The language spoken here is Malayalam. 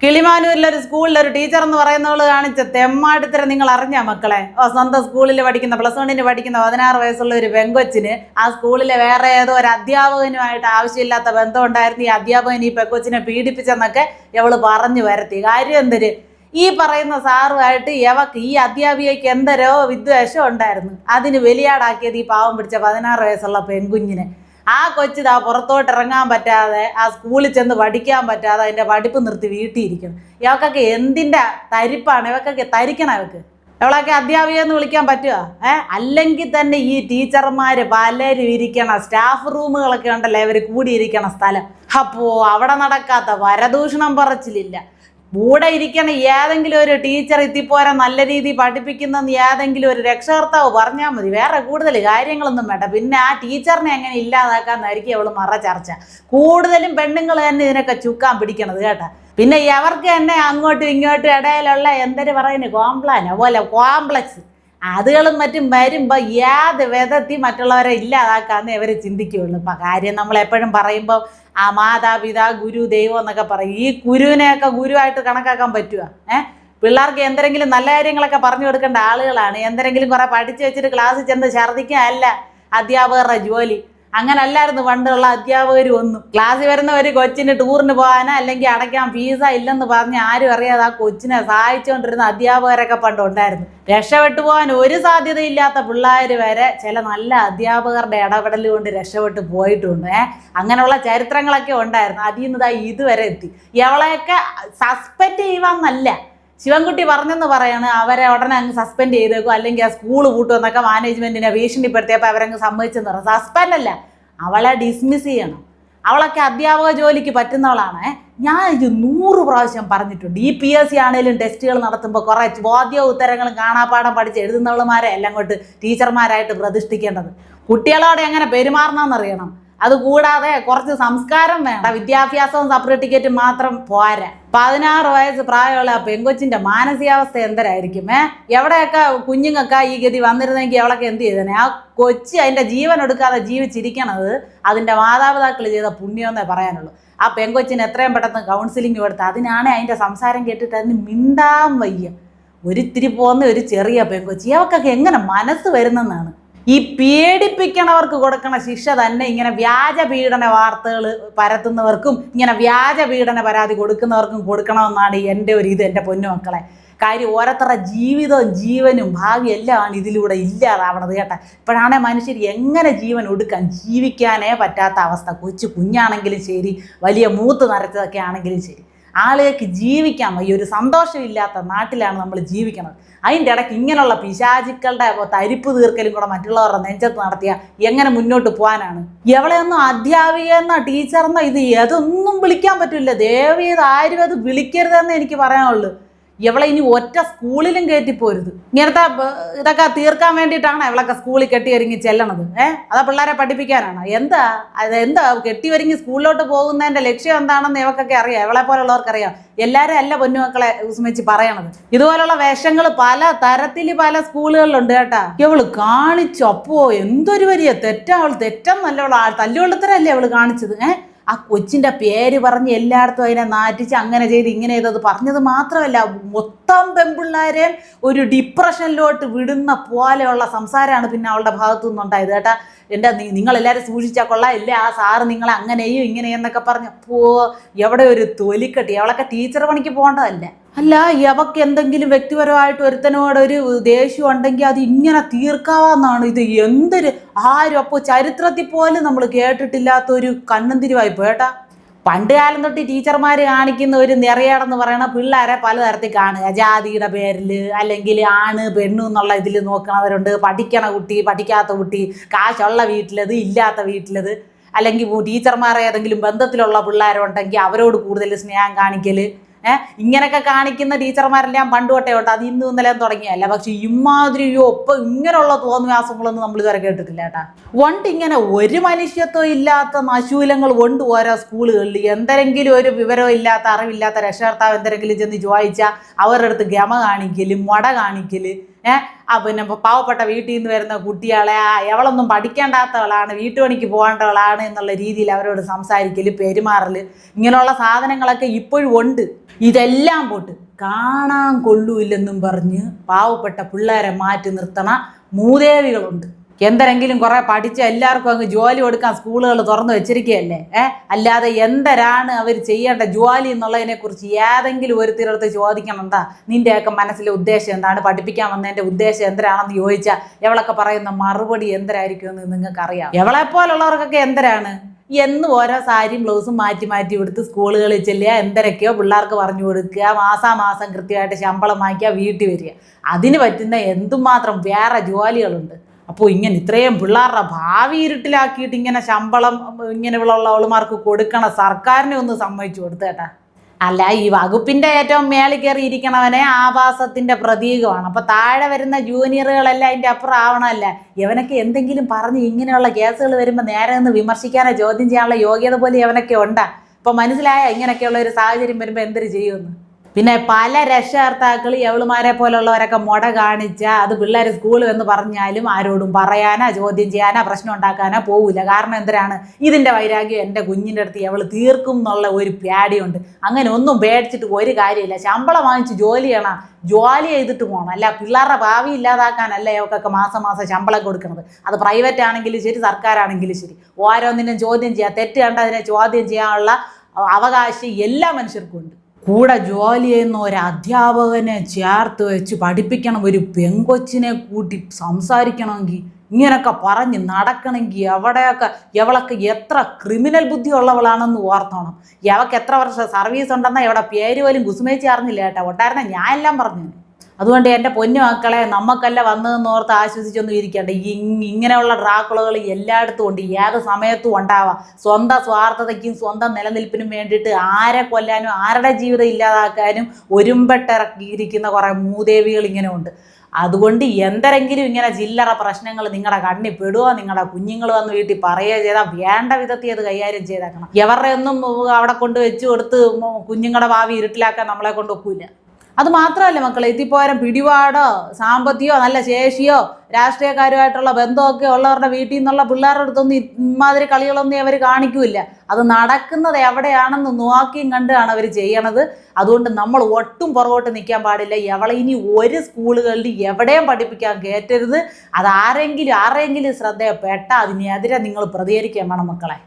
കിളിമാനൂരിലെ ഒരു സ്കൂളിൽ ഒരു ടീച്ചർ എന്ന് പറയുന്നവൾ കാണിച്ച തെമ്മാടിത്തരം നിങ്ങൾ അറിഞ്ഞ മക്കളെ? ഓ സ്വന്തം സ്കൂളിൽ പഠിക്കുന്ന പ്ലസ് വണ്ണിന് പഠിക്കുന്ന പതിനാറ് വയസ്സുള്ള ഒരു പെങ്കൊച്ചിന് ആ സ്കൂളിലെ വേറെ ഏതോ ഒരു അധ്യാപകനുമായിട്ട് ആവശ്യമില്ലാത്ത ബന്ധം ഉണ്ടായിരുന്നു ഈ അധ്യാപകൻ ഈ പെങ്കൊച്ചിനെ പീഡിപ്പിച്ചെന്നൊക്കെ ഇവൾ പറഞ്ഞു വരത്തി. കാര്യം എന്തൊരു? ഈ പറയുന്ന സാറുമായിട്ട് യവക്ക് ഈ അധ്യാപികയ്ക്ക് എന്തരോ വിദ്വേഷം ഉണ്ടായിരുന്നു. അതിന് വലിയാടാക്കിയത് ഈ പാവം പിടിച്ച പതിനാറ് വയസ്സുള്ള പെൺകുഞ്ഞിനെ ആ കൊച്ചിതാ പുറത്തോട്ട് ഇറങ്ങാൻ പറ്റാതെ ആ സ്കൂളിൽ ചെന്ന് പഠിക്കാൻ പറ്റാതെ അതിന്റെ പഠിപ്പ് നിർത്തി വീട്ടിയിരിക്കണം ഇവക്കൊക്കെ എന്തിന്റെ തരിപ്പാണ്? ഇവക്കൊക്കെ തരിക്കണം ഇവക്ക്. ഇവളൊക്കെ അധ്യാപിക എന്ന് വിളിക്കാൻ പറ്റുമോ ഏ? അല്ലെങ്കിൽ തന്നെ ഈ ടീച്ചർമാർ പലരും ഇരിക്കണം സ്റ്റാഫ് റൂമുകളൊക്കെ ഉണ്ടല്ലോ ഇവർ കൂടിയിരിക്കണ സ്ഥലം. അപ്പോൾ അവിടെ നടക്കാത്ത വരദൂഷണം പറച്ചിലില്ല. കൂടെ ഇരിക്കണ ഏതെങ്കിലും ഒരു ടീച്ചർ എത്തിപ്പോരാ നല്ല രീതിയിൽ പഠിപ്പിക്കുന്നെന്ന് ഏതെങ്കിലും ഒരു രക്ഷകർത്താവ് പറഞ്ഞാൽ മതി. വേറെ കൂടുതൽ കാര്യങ്ങളൊന്നും വേണ്ട. പിന്നെ ആ ടീച്ചറിനെ എങ്ങനെ ഇല്ലാതാക്കാന്നായിരിക്കും അവൾ മറ ചർച്ച. കൂടുതലും പെണ്ണുങ്ങൾ തന്നെ ഇതിനൊക്കെ ചുക്കാൻ പിടിക്കണത് കേട്ടാ. പിന്നെ എവർക്ക് തന്നെ അങ്ങോട്ടും ഇങ്ങോട്ടും ഇടയിലുള്ള എന്തൊരു പറയുന്ന കോംപ്ലാനോ പോലെ കോംപ്ലക്സ് അതുകളും മറ്റും വരുമ്പോൾ ഏത് വിധത്തിൽ മറ്റുള്ളവരെ ഇല്ലാതാക്കാന്ന് ഇവർ ചിന്തിക്കുകയുള്ളൂ ഇപ്പം കാര്യം നമ്മൾ എപ്പോഴും പറയുമ്പോൾ ആ മാതാപിതാ ഗുരു ദൈവം എന്നൊക്കെ പറയും. ഈ ഗുരുവിനെയൊക്കെ ഗുരുവായിട്ട് കണക്കാക്കാൻ പറ്റുക ഏഹ് പിള്ളേർക്ക് എന്തെങ്കിലും നല്ല കാര്യങ്ങളൊക്കെ പറഞ്ഞു കൊടുക്കേണ്ട ആളുകളാണ്. എന്തെങ്കിലും കുറെ പഠിച്ചു വെച്ചിട്ട് ക്ലാസ്സിൽ ചെന്ന് ഛർദ്ദിക്കുക അല്ല അധ്യാപകരുടെ ജോലി. അങ്ങനെ അല്ലായിരുന്നു പണ്ടുള്ള അധ്യാപകരും ഒന്നും ക്ലാസ്സിൽ വരുന്ന ഒരു കൊച്ചിന് ടൂറിന് പോകാനോ അല്ലെങ്കിൽ അടയ്ക്കാൻ ഫീസ ഇല്ലെന്ന് പറഞ്ഞ് ആരും അറിയാതെ ആ കൊച്ചിനെ സഹായിച്ചുകൊണ്ടിരുന്ന അധ്യാപകരൊക്കെ പണ്ട് ഉണ്ടായിരുന്നു. രക്ഷപ്പെട്ടു പോകാൻ ഒരു സാധ്യതയില്ലാത്ത പിള്ളേർ വരെ ചില നല്ല അധ്യാപകരുടെ ഇടപെടൽ കൊണ്ട് രക്ഷപ്പെട്ടു പോയിട്ടുണ്ട്. അങ്ങനെയുള്ള ചരിത്രങ്ങളൊക്കെ ഉണ്ടായിരുന്നു. അതിൽ നിന്ന് ഇതുവരെ എത്തി. എവളെയൊക്കെ സസ്പെൻഡ് ചെയ്യുവാന്നല്ല. ശിവൻകുട്ടി പറഞ്ഞെന്ന് പറയാണ് അവരെ ഉടനെ അങ്ങ് സസ്പെൻഡ് ചെയ്തേക്കും അല്ലെങ്കിൽ ആ സ്കൂൾ പൂട്ടുമെന്നൊക്കെ മാനേജ്മെന്റിനെ ഭീഷണിപ്പെടുത്തിയപ്പോൾ അവരങ്ങ് സമ്മതിച്ചെന്ന് പറഞ്ഞു സസ്പെൻഡ് അല്ല അവളെ ഡിസ്മിസ് ചെയ്യണം. അവളൊക്കെ അധ്യാപക ജോലിക്ക് പറ്റുന്നവളാണ്. ഞാൻ ഇത് നൂറ് പ്രാവശ്യം പറഞ്ഞിട്ടുണ്ട്. ഈ പി എസ് സി ആണെങ്കിലും ടെസ്റ്റുകൾ നടത്തുമ്പോൾ കുറേ ചോദ്യ ഉത്തരങ്ങളും കാണാപ്പാടം പഠിച്ച് എഴുതുന്നവളുമാരെ എല്ലാം കൊണ്ട് ടീച്ചർമാരായിട്ട് പ്രതിഷ്ഠിക്കേണ്ടത്. കുട്ടികളോട് എങ്ങനെ പെരുമാറണമെന്നറിയണം. അതുകൂടാതെ കുറച്ച് സംസ്കാരം വേണ്ട വിദ്യാഭ്യാസവും സർട്ടിഫിക്കറ്റും മാത്രം പോരാ. പതിനാറ് വയസ്സ് പ്രായമുള്ള പെങ്കൊച്ചിന്റെ മാനസികാവസ്ഥ എന്തരായിരിക്കും ഏ? എവിടെയൊക്കെ കുഞ്ഞുങ്ങൾക്കാ ഈ ഗതി വന്നിരുന്നെങ്കിൽ അവളൊക്കെ എന്ത് ചെയ്തേനെ? ആ കൊച്ചി അതിന്റെ ജീവൻ എടുക്കാതെ ജീവിച്ചിരിക്കണത് അതിന്റെ മാതാപിതാക്കൾ ചെയ്ത പുണ്യമെന്നേ പറയാനുള്ളൂ. ആ പെങ്കൊച്ചിന് എത്രയും പെട്ടെന്ന് കൗൺസിലിംഗ് കൊടുത്ത് അതിനാണെ അതിന്റെ സംസാരം കേട്ടിട്ട് അതിന് മിണ്ടാൻ വയ്യ. ഒരിത്തിരി പോകുന്ന ഒരു ചെറിയ പെങ്കൊച്ചി. അവക്കൊക്കെ എങ്ങനെ മനസ്സ് വരുന്നെന്നാണ്. ഈ പേടിപ്പിക്കണവർക്ക് കൊടുക്കണ ശിക്ഷ തന്നെ ഇങ്ങനെ വ്യാജ പീഡന വാർത്തകൾ പരത്തുന്നവർക്കും ഇങ്ങനെ വ്യാജ പീഡന പരാതി കൊടുക്കുന്നവർക്കും കൊടുക്കണമെന്നാണ് എന്റെ ഒരു ഇത് എന്റെ പൊന്നു മക്കളെ. കാര്യം ഓരോരുത്തരുടെ ജീവിതവും ജീവനും ഭാവി എല്ലാമാണ് ഇതിലൂടെ ഇല്ലാതാവണത് കേട്ടാ. ഇപ്പോഴാണെ മനുഷ്യർ എങ്ങനെ ജീവൻ ഒടുക്കാൻ ജീവിക്കാനേ പറ്റാത്ത അവസ്ഥ. കൊച്ചു കുഞ്ഞാണെങ്കിലും ശരി വലിയ മൂത്ത് നരച്ചതൊക്കെ ആണെങ്കിലും ശരി. ആളുകൾക്ക് ജീവിക്കാൻ ഈ ഒരു സന്തോഷമില്ലാത്ത നാട്ടിലാണ് നമ്മൾ ജീവിക്കുന്നത്. അതിന്റെ ഇടയ്ക്ക് ഇങ്ങനെയുള്ള പിശാചിക്കളുടെ തരിപ്പ് തീർക്കലും കൂടെ മറ്റുള്ളവരുടെ നെഞ്ചത്ത് നടത്തിയ എങ്ങനെ മുന്നോട്ട് പോകാനാണ്? എവളെയൊന്നും അധ്യാപിക എന്നോ ടീച്ചറെന്നോ ഇത് ഏതൊന്നും വിളിക്കാൻ പറ്റില്ല. ദേവീത് ആരും അത് വിളിക്കരുതെന്ന് എനിക്ക് പറയാനുള്ളൂ. ഇവളെ ഇനി ഒറ്റ സ്കൂളിലും കയറ്റിപ്പോരുത് ഇങ്ങനത്തെ ഇതൊക്കെ തീർക്കാൻ വേണ്ടിയിട്ടാണ് ഇവളൊക്കെ സ്കൂളിൽ കെട്ടി ഒരുങ്ങി ചെല്ലണത്. ഏഹ് അതാ പിള്ളേരെ പഠിപ്പിക്കാനാണ്. എന്താ അത് എന്താ കെട്ടി ഒരുങ്ങി സ്കൂളിലോട്ട് പോകുന്നതിന്റെ ലക്ഷ്യം എന്താണെന്ന് ഇവക്കൊക്കെ അറിയാം. ഇവളെ പോലുള്ളവർക്ക് അറിയാം എല്ലാവരും അല്ല പൊന്നുമക്കളെ ഉസ്മിച്ച് പറയണത്. ഇതുപോലുള്ള വേഷങ്ങൾ പല തരത്തിൽ പല സ്കൂളുകളിലുണ്ട് കേട്ടാ. ഇവൾ കാണിച്ചപ്പോ എന്തൊരു വലിയ തെറ്റാ അവൾ തെറ്റെന്നല്ല അവൾ തല്ലുകൊള്ളത്തരല്ലേ അവൾ കാണിച്ചത്. ഏഹ് ആ കൊച്ചിന്റെ പേര് പറഞ്ഞ് എല്ലായിടത്തും അതിനെ നാറ്റിച്ച് അങ്ങനെ ചെയ്ത് ഇങ്ങനെ ചെയ്തത് പറഞ്ഞത് മാത്രമല്ല മൊത്തം പെൺപിള്ളേരെ ഒരു ഡിപ്രഷനിലോട്ട് വിടുന്ന പോലെയുള്ള സംസാരമാണ് പിന്നെ അവളുടെ ഭാഗത്തു നിന്നുണ്ടായത് കേട്ടാ എന്റെ നിങ്ങളെല്ലാവരും സൂക്ഷിച്ചാൽ കൊള്ളാം. ഇല്ലേ ആ സാറ് നിങ്ങളെ അങ്ങനെയും ഇങ്ങനെയെന്നൊക്കെ പറഞ്ഞപ്പോ എവിടെ ഒരു തൊലിക്കട്ടി? അവളൊക്കെ ടീച്ചർ പണിക്ക് പോകേണ്ടതല്ല? അല്ല യവക്ക് എന്തെങ്കിലും വ്യക്തിപരമായിട്ട് ഒരുത്തനോട് ഒരു ദേഷ്യം ഉണ്ടെങ്കിൽ അത് ഇങ്ങനെ തീർക്കാവാന്നാണ് ഇത്. എന്തൊരു ആരും അപ്പോൾ ചരിത്രത്തിൽ പോലും നമ്മൾ കേട്ടിട്ടില്ലാത്ത ഒരു കണ്ണന്തിരിവായി പോയേട്ടാ പണ്ട് കാലം തൊട്ട് ടീച്ചർമാർ കാണിക്കുന്ന ഒരു നിറയാടെന്ന് പറയണ പിള്ളേരെ പലതരത്തിൽ കാണുക. ജാതിയുടെ പേരിൽ അല്ലെങ്കിൽ ആണ് പെണ്ണു എന്നുള്ള ഇതിൽ നോക്കണവരുണ്ട്. പഠിക്കണ കുട്ടി പഠിക്കാത്ത കുട്ടി കാശുള്ള വീട്ടിലത് ഇല്ലാത്ത വീട്ടിലത്. അല്ലെങ്കിൽ ടീച്ചർമാരെ ഏതെങ്കിലും ബന്ധത്തിലുള്ള പിള്ളേരുണ്ടെങ്കിൽ അവരോട് കൂടുതൽ സ്നേഹം കാണിക്കൽ ഇങ്ങനെയൊക്കെ കാണിക്കുന്ന ടീച്ചർമാരെല്ലാം പണ്ട് തൊട്ടേ ഉണ്ട് അത് ഇന്നും ഇന്നലെ തുടങ്ങിയല്ല പക്ഷെ ഇമാതിരി ഒപ്പം ഇങ്ങനെയുള്ള തോന്നുവാസങ്ങളൊന്നും നമ്മൾ ഇതുവരെ കേട്ടിട്ടില്ല കേട്ടാ. വണ്ട് ഇങ്ങനെ ഒരു മനുഷ്യത്വം ഇല്ലാത്ത നശൂലങ്ങൾ കൊണ്ട് ഓരോ സ്കൂളുകളിൽ എന്തെങ്കിലും ഒരു വിവരം ഇല്ലാത്ത അറിവില്ലാത്ത രക്ഷകർത്താവ് എന്തെങ്കിലും ചെന്ന് ചോദിച്ചാൽ അവരുടെ അടുത്ത് ഗമ കാണിക്കൽ മട കാണിക്കൽ ഏഹ് ആ പിന്നെ പാവപ്പെട്ട വീട്ടിൽ നിന്ന് വരുന്ന കുട്ടികളെ ആ എവളൊന്നും പഠിക്കേണ്ടാത്തവളാണ് വീട്ടുപണിക്ക് പോകേണ്ടവളാണ് എന്നുള്ള രീതിയിൽ അവരോട് സംസാരിക്കൽ പെരുമാറൽ ഇങ്ങനെയുള്ള സാധനങ്ങളൊക്കെ ഇപ്പോഴും ഉണ്ട്. ഇതെല്ലാം പോട്ട് കാണാൻ കൊള്ളൂല്ലെന്നും പറഞ്ഞ് പാവപ്പെട്ട പിള്ളേരെ മാറ്റി നിർത്തണ മൂദേവികളുണ്ട്. എന്തെങ്കിലും കുറെ പഠിച്ച എല്ലാവർക്കും അങ്ങ് ജോലി കൊടുക്കാൻ സ്കൂളുകൾ തുറന്നു വെച്ചിരിക്കുകയല്ലേ? ഏ? അല്ലാതെ എന്തരാണ് അവർ ചെയ്യേണ്ട ജോലി എന്നുള്ളതിനെ കുറിച്ച് ഏതെങ്കിലും ഒരുത്തിരടുത്ത് ചോദിക്കണമെന്താ നിന്റെയൊക്കെ മനസ്സിലെ ഉദ്ദേശം എന്താണ്? പഠിപ്പിക്കാൻ വന്നതിന്റെ ഉദ്ദേശം എന്തരാണെന്ന് ചോദിച്ചാൽ എവളൊക്കെ പറയുന്ന മറുപടി എന്തരായിരിക്കും എന്ന് നിങ്ങൾക്കറിയാം. എവളെപ്പോലുള്ളവർക്കൊക്കെ എന്തരാണ് എന്നും ഓരോ സാരിയും ബ്ലൗസും മാറ്റി മാറ്റി കൊടുത്ത് സ്കൂളുകളിൽ ചെല്ലുക എന്തരൊക്കെയോ പിള്ളേർക്ക് പറഞ്ഞു കൊടുക്കുക മാസാമാസം കൃത്യമായിട്ട് ശമ്പളം വാങ്ങിക്കുക വീട്ടിൽ വരിക. അതിന് പറ്റുന്ന എന്തുമാത്രം വേറെ ജോലികളുണ്ട്. അപ്പോൾ ഇങ്ങനെ ഇത്രയും പിള്ളേരുടെ ഭാവി ഇരുട്ടിലാക്കിയിട്ട് ഇങ്ങനെ ശമ്പളം ഇങ്ങനെയുള്ള അവളുമാർക്ക് കൊടുക്കണ സർക്കാരിനെ ഒന്ന് സമ്മതിച്ചു കൊടുത്തേട്ടാ അല്ല ഈ വകുപ്പിന്റെ ഏറ്റവും മേളിൽ കയറി ഇരിക്കണവനെ ആഭാസത്തിന്റെ പ്രതീകമാണ്. അപ്പോൾ താഴെ വരുന്ന ജൂനിയറുകളെല്ലാം അതിന്റെ അപ്പുറം ആവണമല്ല? ഇവനൊക്കെ എന്തെങ്കിലും പറഞ്ഞ് ഇങ്ങനെയുള്ള കേസുകൾ വരുമ്പോൾ നേരെ നിന്ന് വിമർശിക്കാനോ ചോദ്യം ചെയ്യാനുള്ള യോഗ്യത പോലും ഇവനൊക്കെ ഉണ്ടാ. അപ്പോൾ മനസ്സിലായ? ഇങ്ങനെയൊക്കെയുള്ള ഒരു സാഹചര്യം വരുമ്പോൾ എന്തൊരു ചെയ്യുമെന്ന്? പിന്നെ പല രക്ഷകർത്താക്കൾ എവളുമാരെ പോലുള്ളവരൊക്കെ മുട കാണിച്ച അത് പിള്ളേർ സ്കൂളിൽ എന്ന് പറഞ്ഞാലും ആരോടും പറയാനാ ചോദ്യം ചെയ്യാനാ പ്രശ്നം ഉണ്ടാക്കാനാ പോവില്ല കാരണം എന്തിനാണ്? ഇതിന്റെ വൈരാഗ്യം എന്റെ കുഞ്ഞിന്റെ അടുത്ത് എവൾ തീർക്കും എന്നുള്ള ഒരു പേടിയുണ്ട്. അങ്ങനെ ഒന്നും പേടിച്ചിട്ട് ഒരു കാര്യമില്ല. ശമ്പളം വാങ്ങിച്ച് ജോലി ചെയ്യണം. ജോലി ചെയ്തിട്ട് പോകണം അല്ല പിള്ളേരുടെ ഭാവി ഇല്ലാതാക്കാനല്ല ഇവക്കൊക്കെ മാസം മാസം ശമ്പളം കൊടുക്കുന്നത്? അത് പ്രൈവറ്റ് ആണെങ്കിലും ശരി സർക്കാരാണെങ്കിലും ശരി. ഓരോന്നിനും ചോദ്യം ചെയ്യാം. തെറ്റ് കണ്ട അതിനെ ചോദ്യം ചെയ്യാനുള്ള അവകാശം എല്ലാ മനുഷ്യർക്കും ഉണ്ട്. കൂടെ ജോലി ചെയ്യുന്ന ഒരു അധ്യാപകനെ ചേർത്ത് വെച്ച് പഠിപ്പിക്കണം ഒരു പെങ്കൊച്ചിനെ കൂട്ടി സംസാരിക്കണമെങ്കിൽ ഇങ്ങനൊക്കെ പറഞ്ഞ് നടക്കണമെങ്കിൽ എവിടെയൊക്കെ എവളൊക്കെ എത്ര ക്രിമിനൽ ബുദ്ധി ഉള്ളവളാണെന്ന് ഓർത്തോണം. എവക്ക് എത്ര വർഷം സർവീസ് ഉണ്ടെന്നാൽ എവിടെ പേര് പോലും കുസുമേച്ചി അറിഞ്ഞില്ല കേട്ടോ. ഒട്ടാരനെ ഞാൻ എല്ലാം പറഞ്ഞു അതുകൊണ്ട് എന്റെ പൊന്നു മക്കളെ നമുക്കല്ല വന്നതെന്ന് ഓർത്ത് ആശ്വസിച്ചൊന്നും ഇരിക്കണ്ട. ഇങ്ങനെയുള്ള ഡ്രാക്കുളകൾ എല്ലായിടത്തും ഉണ്ട്. ഏത് സമയത്തും ഉണ്ടാവാം. സ്വന്തം സ്വാർത്ഥതയ്ക്കും സ്വന്തം നിലനിൽപ്പിനും വേണ്ടിയിട്ട് ആരെ കൊല്ലാനും ആരുടെ ജീവിതം ഇല്ലാതാക്കാനും ഒരുമ്പെട്ടിറക്കിയിരിക്കുന്ന കുറേ മൂദേവികൾ ഇങ്ങനെ ഉണ്ട്. അതുകൊണ്ട് എന്തെങ്കിലും ഇങ്ങനെ ചില്ലറ പ്രശ്നങ്ങൾ നിങ്ങളുടെ കണ്ണി പെടുവോ? നിങ്ങളുടെ കുഞ്ഞുങ്ങൾ വന്ന് വീട്ടിൽ പറയുകയോ ചെയ്താൽ വേണ്ട വിധത്തിൽ അത് കൈകാര്യം ചെയ്തേക്കണം. എവരുടെ ഒന്നും അവിടെ കൊണ്ട് വെച്ച് കൊടുത്ത് കുഞ്ഞുങ്ങളുടെ ഭാവി ഇരുട്ടിലാക്കാൻ നമ്മളെ കൊണ്ട് ഒക്കില്ല. അത് മാത്രമല്ല മക്കളെ എത്തിപ്പോരം പിടിപാടോ സാമ്പത്തികോ നല്ല ശേഷിയോ രാഷ്ട്രീയക്കാരുമായിട്ടുള്ള ബന്ധമൊക്കെ ഉള്ളവരുടെ വീട്ടിൽ നിന്നുള്ള പിള്ളേരുടെ അടുത്തൊന്നും ഇമാതിരി കളികളൊന്നും അവർ കാണിക്കൂല അത് നടക്കുന്നത് എവിടെയാണെന്ന് നോക്കിയും കണ്ടാണ് അവർ ചെയ്യണത്. അതുകൊണ്ട് നമ്മൾ ഒട്ടും പുറകോട്ട് നിൽക്കാൻ പാടില്ല. എവളെ ഇനി ഒരു സ്കൂളുകളിൽ എവിടെയും പഠിപ്പിക്കാൻ കയറ്റരുത്. അതാരെങ്കിലും ആരെങ്കിലും ശ്രദ്ധയപ്പെട്ട അതിനെതിരെ നിങ്ങൾ പ്രതികരിക്കാൻ വേണം മക്കളെ.